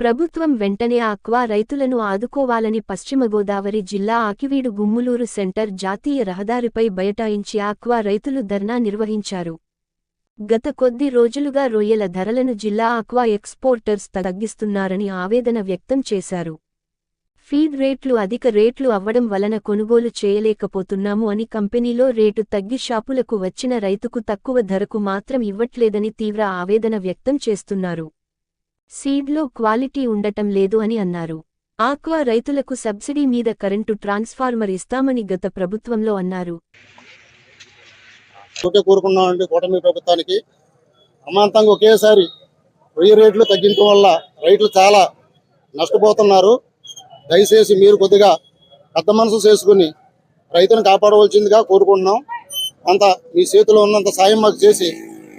ప్రభుత్వం వెంటనే ఆక్వా రైతులను ఆదుకోవాలని పశ్చిమ గోదావరి జిల్లా ఆకివీడు గుమ్ములూరు సెంటర్ జాతీయ రహదారిపై బయటాయించి ఆక్వా రైతులు ధర్నా నిర్వహించారు. గత కొద్ది రోజులుగా రొయ్యల ధరలను జిల్లా ఆక్వా ఎక్స్పోర్టర్స్ తగ్గిస్తున్నారని ఆవేదన వ్యక్తం చేశారు. ఫీడ్ రేట్లు అధిక రేట్లు అవ్వడం వలన కొనుగోలు చేయలేకపోతున్నాము అని కంపెనీలో రేటు తగ్గి షాపులకు వచ్చిన రైతుకు తక్కువ ధరకు మాత్రం ఇవ్వట్లేదని తీవ్ర ఆవేదన వ్యక్తం చేస్తున్నారు. సీడ్లో క్వాలిటీ ఉండటం లేదు అని అన్నారు. ఆక్వా రైతులకు సబ్సిడీ మీద కరెంటు ట్రాన్స్ఫార్మర్ ఇస్తామని గత ప్రభుత్వంలో అన్నారు. కోరుకున్నామండి కూటమి ప్రభుత్వానికి. అమాంతంగా ఒకేసారి రొయ్య రేట్లు తగ్గించడం వల్ల రైతులు చాలా నష్టపోతున్నారు. దయచేసి మీరు కొద్దిగా పెద్ద మనసు చేసుకుని రైతును కాపాడవలసిందిగా కోరుకుంటున్నాం. అంత మీ చేతిలో ఉన్నంత సాయం మాకు చేసి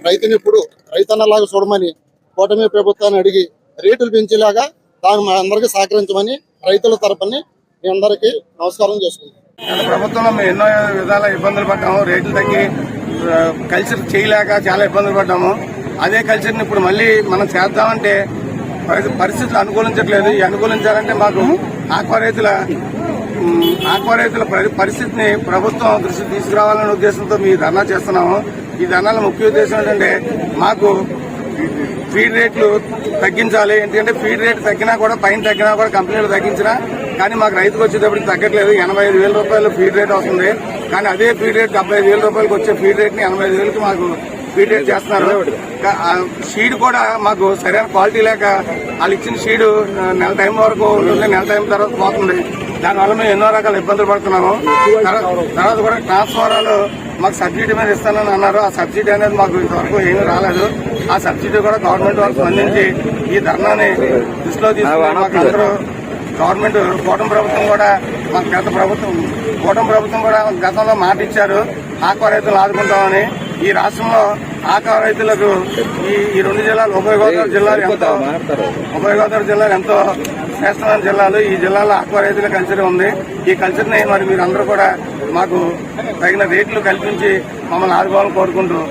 రైతుని ఇప్పుడు రైతన్నలాగా చూడమని కూటమి ప్రభుత్వాన్ని అడిగి రేట్లు పెంచేలాగా దాన్ని మా అందరికీ సహకరించమని రైతుల తరపుని మీ అందరికీ నమస్కారం చేసుకుంటాం ప్రభుత్వంలో మేము ఎన్నో విధాల ఇబ్బందులు పడ్డాము రేట్లు తగ్గి కల్చర్ చేయలేక చాలా ఇబ్బందులు పడ్డాము. అదే కల్చర్ని ఇప్పుడు మళ్ళీ మనం చేద్దామంటే పరిస్థితులు అనుకూలించట్లేదు. ఈ అనుకూలించాలంటే మాకు ఆక్వా రైతుల ఆక్వా రైతుల పరిస్థితిని ప్రభుత్వం దృష్టి తీసుకురావాలనే ఉద్దేశంతో మీ ధర్నా చేస్తున్నాము. ఈ ధర్నాల ముఖ్య ఉద్దేశం ఏంటంటే మాకు ఫీడ్ రేట్లు తగ్గించాలి. ఎందుకంటే ఫీడ్ రేట్ తగ్గినా కూడా పైన తగ్గినా కూడా కంపెనీలు తగ్గించినా కానీ మాకు రైతుకు వచ్చేటప్పటికి తగ్గట్లేదు. ఎనభై ఐదు వేల రూపాయలు ఫీడ్ రేట్ వస్తుంది. కానీ అదే ఫీడ్ రేట్ డెబ్బై ఐదు వేల రూపాయలకు వచ్చే ఫీడ్ రేట్ని ఎనభై ఐదు వేలకి మాకు ఫీడ్ రేట్ చేస్తున్నారు. షీడ్ కూడా మాకు సరైన క్వాలిటీ లేక వాళ్ళు ఇచ్చిన షీడ్ నెల టైం వరకు నెల టైం తర్వాత పోతుంది. దానివల్ల మేము ఎన్నో రకాల ఇబ్బందులు పడుతున్నాము. తర్వాత కూడా ట్రాన్స్ఫారాలు మాకు సబ్సిడీ మీద ఇస్తానని అన్నారు. ఆ సబ్సిడీ అనేది మాకు ఇంతవరకు ఏమీ రాలేదు. ఆ సబ్సిడీ కూడా గవర్నమెంట్ వాళ్ళు స్పందించి ఈ ధర్నాని దృష్టిలో తీసుకుని మాకు అందరూ గవర్నమెంట్ కూటమి ప్రభుత్వం కూడా మాకు గత ప్రభుత్వం కూటమి ప్రభుత్వం కూడా గతంలో మాట ఇచ్చారు ఆక్వా రైతులు ఆదుకుంటామని. ఈ రాష్ట్రంలో ఆక్వా రైతులకు ఈ ఈ రెండు జిల్లాలు ఉభయ గోదావరి జిల్లాలు ఎంతో ఉభయ గోదావరి జిల్లాలు ఎంతో శ్రేష్టమైన జిల్లాలు. ఈ జిల్లాలో ఆక్వా రైతుల కల్చర్ ఉంది. ఈ కల్చర్ని మరి మీరు అందరూ కూడా మాకు తగిన రేట్లు కల్పించి మమ్మల్ని ఆదుకోవాలని కోరుకుంటూ